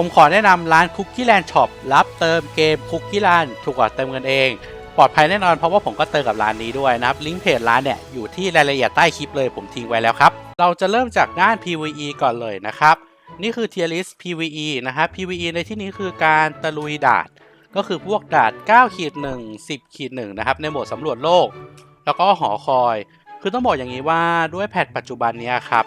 ผมขอแนะนำร้าน Cookie Land Shop รับเติมเกม Cookie Land ถูกกว่าเติมเงินเอง ปลอดภัยแน่นอนเพราะว่าผมก็เติมกับร้านนี้ด้วยนะครับ ลิงก์เพจร้านเนี่ย อยู่ที่รายละเอียดใต้คลิปเลยผมทิ้งไว้แล้วครับ เราจะเริ่มจากด้าน PVE ก่อนเลยนะครับ นี่คือ tier list PVE นะครับ PVE ในที่นี้คือการตะลุยดาดก็คือพวกดาด9ขีด1 10ขีด1นะครับในโหมดสำรวจโลก แล้วก็หอคอย คือต้องบอกอย่างนี้ว่าด้วยแพทปัจจุบันนี้ครับ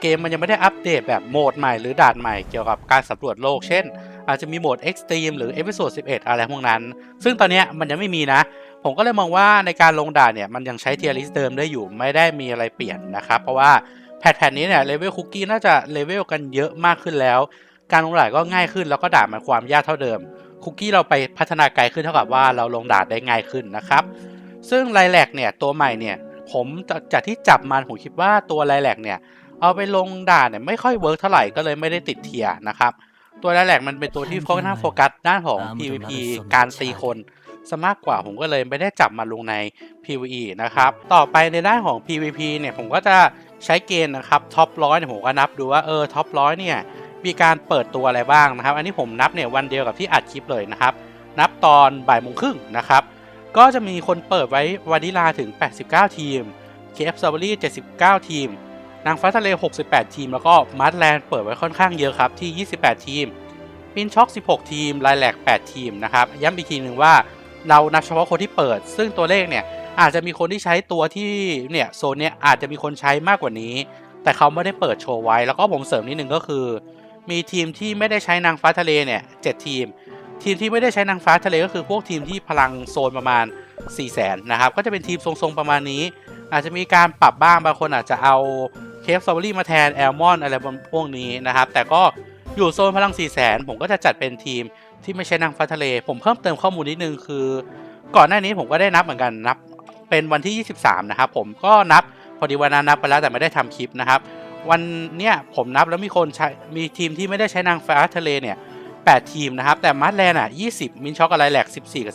เกมมันยังไม่ได้อัปเดตแบบโหมดใหม่หรือด่านใหม่เกี่ยวกับการสำรวจโลก เช่น อาจจะมีโหมด Extreme หรือ Episode 11 อะไรพวกนั้น ซึ่งตอนนี้มันยังไม่มีนะ ผมก็เลยมองว่าในการลงด่านเนี่ย มันยังใช้เทียริสเดิมได้อยู่ไม่ได้มีอะไรเปลี่ยนนะครับ เพราะว่าแพทแผ่นนี้เนี่ยเลเวลคุกกี้น่าจะเลเวลกันเยอะมากขึ้นแล้ว การลงด่านก็ง่ายขึ้นแล้วก็ด่านมันความยากเท่าเดิมคุกกี้เราไปพัฒนาไกลขึ้นเท่ากับว่าเราลงด่านได้ง่ายขึ้นนะครับ ซึ่งไลแลกเนี่ยตัวใหม่เนี่ยผมจากจากที่จับมันผมคิดว่าตัวไลแลกเนี่ย เอาไปลงด่านเนี่ยไม่ค่อยเวิร์กเท่าไหร่ก็เลยไม่ได้ติดเทียร์นะครับ ตัวไลแลกมันเป็นตัวที่ค่อนข้างโฟกัสด้านของ PVP การตีคนซะมากกว่าผมก็เลยไม่ได้จับมาลงใน PVE นะครับ ต่อไปในด้านของ PVP เนี่ยผมก็จะใช้เกณฑ์นะครับท็อปร้อยเนี่ยผมก็นับดูว่าเออท็อปร้อยเนี่ยมีการเปิดตัวอะไรบ้างนะครับ อันนี้ผมนับเนี่ยวันเดียวกับที่อัดคลิปเลยนะครับ นับตอนบ่ายโมงครึ่งนะครับ ก็จะมีคนเปิดไว้วานิลาถึง 89 ทีม KF s t r a w b e r r y 79 ทีม นางฟ้าทะเล 68 ทีม แล้วก็มาร์ทแลนด์เปิดไว้ค่อนข้างเยอะครับที่ 28 ทีม ปินช็อก 16 ทีมไลแลก 8 ทีมนะครับ ย้ำอีกทีหนึ่งว่าเรานับเฉพาะคนที่เปิด ซึ่งตัวเลขเนี่ยอาจจะมีคนที่ใช้ตัวที่เนี่ยโซนเนี้ยอาจจะมีคนใช้มากกว่านี้ แต่เขาไม่ได้เปิดโชว์ไว้ แล้วก็ผมเสริมนิดนึงก็คือ มีทีมที่ไม่ได้ใช้นางฟ้าทะเลเนี่ย7ทีม ทีมที่ไม่ได้ใช้นางฟ้าทะเลก็คือพวกทีมที่พลังโซนประมาณ 4 0 0แสนนะครับก็จะเป็นทีมทรงๆประมาณนี้ อาจจะมีการปรับบ้างบางคนอาจจะเอา คฟสตรอเบอรี่มาแทนแอลมอนอะไรพวกนี้นะครับ แต่ก็อยู่โซนพลัง4 0 0แสนผมก็จะจัดเป็นทีมที่ไม่ใช่นางฟ้าทะเล ผมเพิ่มเติมข้อมูลนิดนึงคือ ก่อนหน้านี้ผมก็ได้นับเหมือนกันนับ เป็นวันที่ 23 นะครับ ผมก็นับพอดีวันนั้นนับไปแล้วแต่ไม่ได้ทำคลิปนะครับ วันเนี้ยผมนับแล้วมีคนใช้มีทีมที่ไม่ได้ใช้นางฟ้าทะเลเนี่ย8 ทีมนะครับ แต่มาร์ทแลนด์อะ 20 มินช็อกอะไรแหลก 14 กับ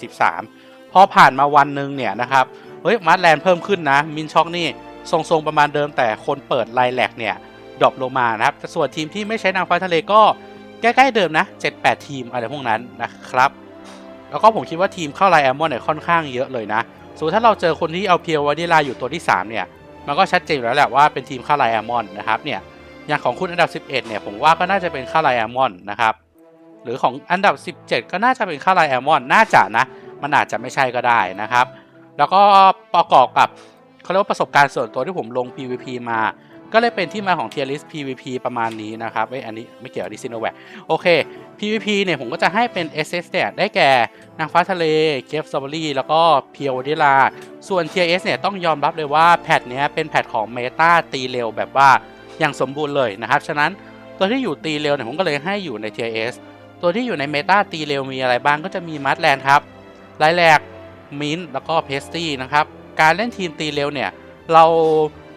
13 พอผ่านมาวันหนึ่งเนี่ยนะครับ เฮ้ยมาร์ทแลนด์เพิ่มขึ้นนะ มินช็อกนี่ ทรงๆประมาณเดิมแต่คนเปิดไลแลกเนี่ยดรอปลงมานะครับแต่ส่วนทีมที่ไม่ใช้นางฟ้าทะเลก็ใกล้ๆเดิมนะ 7-8 ทีมอะไรพวกนั้นนะครับ แล้วก็ผมคิดว่าทีมเข้าไลแอมอนเนี่ยค่อนข้างเยอะเลยนะสมมติถ้าเราเจอคนที่เอาเพียววานิลาอยู่ตัวที่ 3 เนี่ย มันก็ชัดเจนแล้วแหละว่าเป็นทีมเข้าไลแอมอนนะครับเนี่ยอย่างของคุณอันดับ 11 เนี่ยผมว่าก็น่าจะเป็นค่าไลแอมอนนะครับหรือของอันดับ 17 ก็น่าจะเป็นค่าไลแอมอนน่าจะนะ มันอาจจะไม่ใช่ก็ได้นะครับ แล้วก็ประกอบกับ เขาเรียกว่าประสบการณ์ส่วนตัวที่ผมลง PVP มา ก็เลยเป็นที่มาของ Tier List PVP ประมาณนี้นะครับเอ้ยอันนี้ไม่เกี่ยวดิซิโนแวคโอเค PVP เนี่ยผมก็จะให้เป็น SS เนี่ยได้แก่นางฟ้าทะเลเคฟสตรอเบอรี่แล้วก็เพียวดิลาส่วน Tier S เนี่ยต้องยอมรับเลยว่าแพทเนี้ยเป็นแพทของเมตาตีเร็วแบบว่าอย่างสมบูรณ์เลยนะครับ ฉะนั้นตัวที่อยู่ตีเร็วเนี่ยผมก็เลยให้อยู่ใน Tier S ตัวที่อยู่ในเมตาตีเร็วมีอะไรบ้างก็จะมีมัดแลนด์ครับไลแลกมินแล้วก็เพสตี้นะครับ การเล่นทีมตีเร็วเนี่ย เรา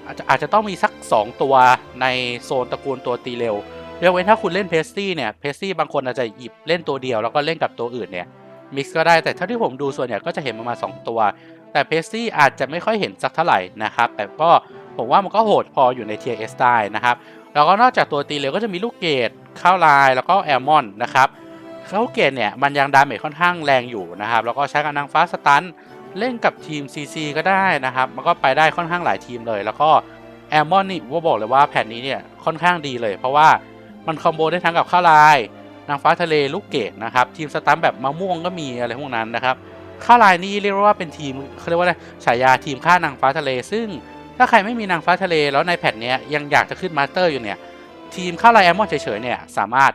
อาจจะอาจจะต้องมีสัก 2 ตัวในโซนตระกูลตัวตีเร็วยกเว้นถ้าคุณเล่นเพสตี้เนี่ยเพสตี้บางคนอาจจะหยิบเล่นตัวเดียวแล้วก็เล่นกับตัวอื่นเนี่ยมิกซ์ก็ได้แต่เท่าที่ผมดูส่วนใหญ่ก็จะเห็นประมาณ2ตัว แต่เพสตี้อาจจะไม่ค่อยเห็นสักเท่าไหร่นะครับ แต่ก็ผมว่ามันก็โหดพออยู่ใน Tier S ได้นะครับแล้วก็นอกจากตัวตีเร็วก็จะมีลูกเกดข้าวลายแล้วก็แอลมอนนะครับข้าวเกดเนี่ยมันยังดาเมจค่อนข้างแรงอยู่นะครับแล้วก็ใช้กับนางฟ้าสตัน เล่นกับทีม CC ก็ได้นะครับ มันก็ไปได้ค่อนข้างหลายทีมเลย แล้วก็แอลมอนนี่ว่าบอกเลยว่าแผ่นนี้เนี่ยค่อนข้างดีเลย เพราะว่ามันคอมโบได้ทั้งกับข้าวลาย นางฟ้าทะเลลูกเกดนะครับ ทีมสตันแบบมะม่วงก็มีอะไรพวกนั้นนะครับข้าวลายนี่เรียกว่าเป็นทีมเขาเรียกว่าอะไรฉายาทีมฆ่านางฟ้าทะเล ซึ่งถ้าใครไม่มีนางฟ้าทะเล แล้วในแผ่นเนี้ยยังอยากจะขึ้นมาสเตอร์อยู่เนี่ยทีมข้าวลายแอมมอนเฉยๆเนี่ยสามารถ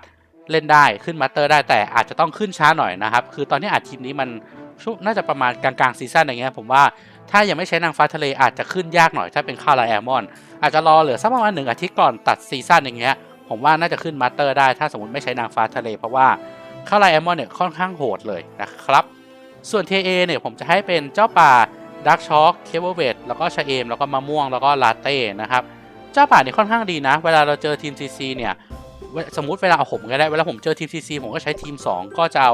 เล่นได้ขึ้นมาสเตอร์ได้แต่อาจจะต้องขึ้นช้าหน่อยนะครับ คือตอนนี้อาจทีมนี้มัน ช่วงน่าจะประมาณกลางๆซีซั่นอย่างเงี้ยผมว่าถ้ายังไม่ใช้นางฟ้าทะเลอาจจะขึ้นยากหน่อยถ้าเป็นข้าวลายแอมมอนอาจจะรอเหลือสักประมาณหนึ่งอาทิตย์ก่อนตัดซีซั่นอย่างเงี้ยผมว่าน่าจะขึ้นมาสเตอร์ได้ถ้าสมมติไม่ใช้นางฟ้าทะเล เพราะว่าข้าวลายแอมมอนเนี่ยค่อนข้างโหดเลยนะครับส่วน TA เนี่ยผมจะให้เป็นเจ้าป่าดักช็อกเคเบิลเวดแล้วก็ชาเอมแล้วก็มะม่วงแล้วก็ลาเต้นะครับเจ้าป่าเนี่ยค่อนข้างดีนะ เวลาเราเจอทีม CC เนี่ยสมมติเวลาเอาผมก็ได้เวลาผมเจอทีม CC ผมก็ใช้ทีม 2 ก็จะเอา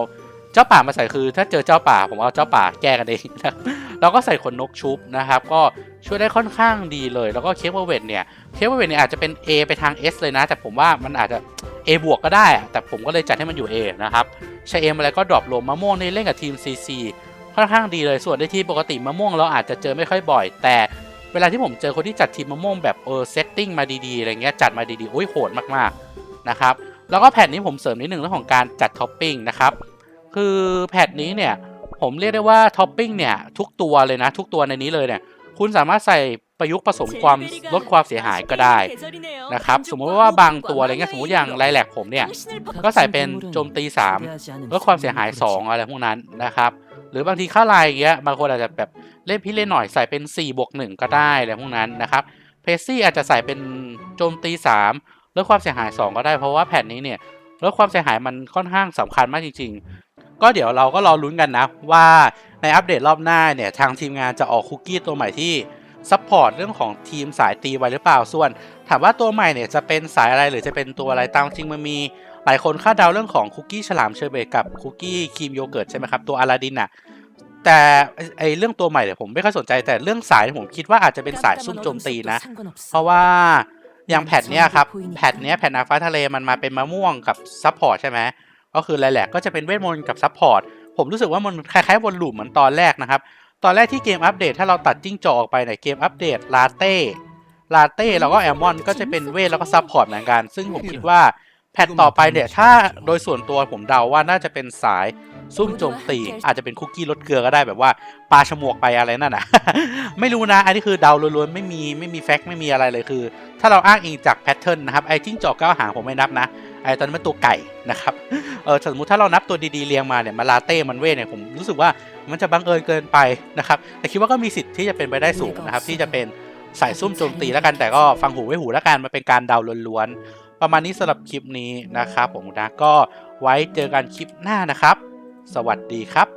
จ้าป่ามาใส่คือถ้าเจอเจ้าป่าผมเอาเจ้าป่าแก้กันเองนะครับเราก็ใส่ขนนกชุบนะครับ ก็ช่วยได้ค่อนข้างดีเลย แล้วก็เคเบิลเวดเนี่ยเคเบิลเวดเนี่ยอาจจะเป็น A ไปทาง S เลยนะ แต่ผมว่ามันอาจจะ A บวกก็ได้ แต่ผมก็เลยจัดให้มันอยู่ A นะครับใชาเอมอะไรก็ดรอปลงมะม่วงในเล่นกับทีม CC ค่อนข้างดีเลยส่วนในที่ปกติมะม่วงเราอาจจะเจอไม่ค่อยบ่อย แต่เวลาที่ผมเจอคนที่จัดทีมมะม่วงแบบเออเซตติ้งมาดีๆอะไรเงี้ยจัดมาดีๆโอ้ยโหดมากๆนะครับแล้วก็แพทนี้ผมเสริมนิดหนึ่งเรื่องของการจัดท็อปปิ้งนะครับ คือแพทนี้เนี่ย ผมเรียกได้ว่าท็อปปิ้งเนี่ย ทุกตัวเลยนะ ทุกตัวในนี้เลยเนี่ย คุณสามารถใส่ประยุกต์ผสมความลดความเสียหายก็ได้นะครับสมมติว่าบางตัวอะไรเงี้ยสมมติอย่างไรแหลกผมเนี่ยก็ใส่เป็นโจมตี3ลดความเสียหาย 2 อะไรพวกนั้นนะครับ หรือบางทีค่าลายอย่างเงี้ยบางคนอาจจะแบบเล่นพี่เล่นหน่อยใส่เป็น4บวก1ก็ได้อะไรพวกนั้นนะครับเพซี่อาจจะใส่เป็นโจมตี3ลดความเสียหาย 2 ก็ได้เพราะว่าแผ่นนี้เนี่ยลดความเสียหายมันค่อนข้างสำคัญมากจริงๆ ก็เดี๋ยวเราก็รอลุ้นกันนะ ว่าในอัปเดตรอบหน้าเนี่ยทางทีมงานจะออกคุกกี้ตัวใหม่ที่ซัพพอร์ตเรื่องของทีมสายตีไว้หรือเปล่าส่วน ถามว่าตัวใหม่เนี่ยจะเป็นสายอะไรหรือจะเป็นตัวอะไรตามจริงมันมีหลายคนคาดเดาเรื่องของคุกกี้ฉลามเชอร์เบตกับคุกกี้ครีมโยเกิร์ตใช่ไหมครับตัวอลาดินอะแต่ไอเรื่องตัวใหม่เนี่ยผมไม่ค่อยสนใจแต่เรื่องสายผมคิดว่าอาจจะเป็นสายซุ่มโจมตีนะ เพราะว่าอย่างแผ่นเนี้ยครับแผ่นเนี้ยแผ่นนาฟ้าทะเลมันมาเป็นมะม่วงกับซัพพอร์ตใช่ไหม ก็คือแหละๆก็จะเป็นเวทมนต์กับซัพพอร์ตผมรู้สึกว่ามันคล้ายๆวนลูปเหมือนตอนแรกนะครับ ตอนแรกที่เกมอัปเดตถ้าเราตัดจิ้งจอกออกไปเนยเกมอัปเดตลาเต้ลาเต้แล้วก็แอลมอนก็จะเป็นเวทแล้วก็ซัพพอร์ตเหมือนกัน ซึ่งผมคิดว่าแพทต่อไปเนี่ยถ้าโดยส่วนตัวผมเดาว่าน่าจะเป็นสาย ซุ่มโจมตี อาจจะเป็นคุกกี้รสเกลือก็ได้แบบว่าปลาฉมวกไปอะไรนั่นน่ะไม่รู้นะ อันนี้คือเดาล้วนๆไม่มีไม่มีแฟกต์ไม่มีอะไรเลยคือ ถ้าเราอ้างอิงจากแพทเทิร์นนะครับไอ้จิ้งจอกเก้าหางผมไม่นับนะไอ้ตอนนั้นมันตัวไก่นะครับเออสมมติถ้าเรานับตัวดีๆเรียงมาเนี่ยมาลาเต้มันเวทเนี่ยผมรู้สึกว่ามันจะบังเอิญเกินไปนะครับแต่คิดว่าก็มีสิทธิ์ที่จะเป็นไปได้สูงนะครับที่จะเป็นสายซุ่มโจมตีแล้วกันแต่ก็ฟังหูไว้หูแล้วกันมันเป็นการเดาล้วนๆประมาณนี้สำหรับคลิปนี้นะครับผมนะก็ไว้เจอกันคลิปหน้านะครับ สวัสดีครับ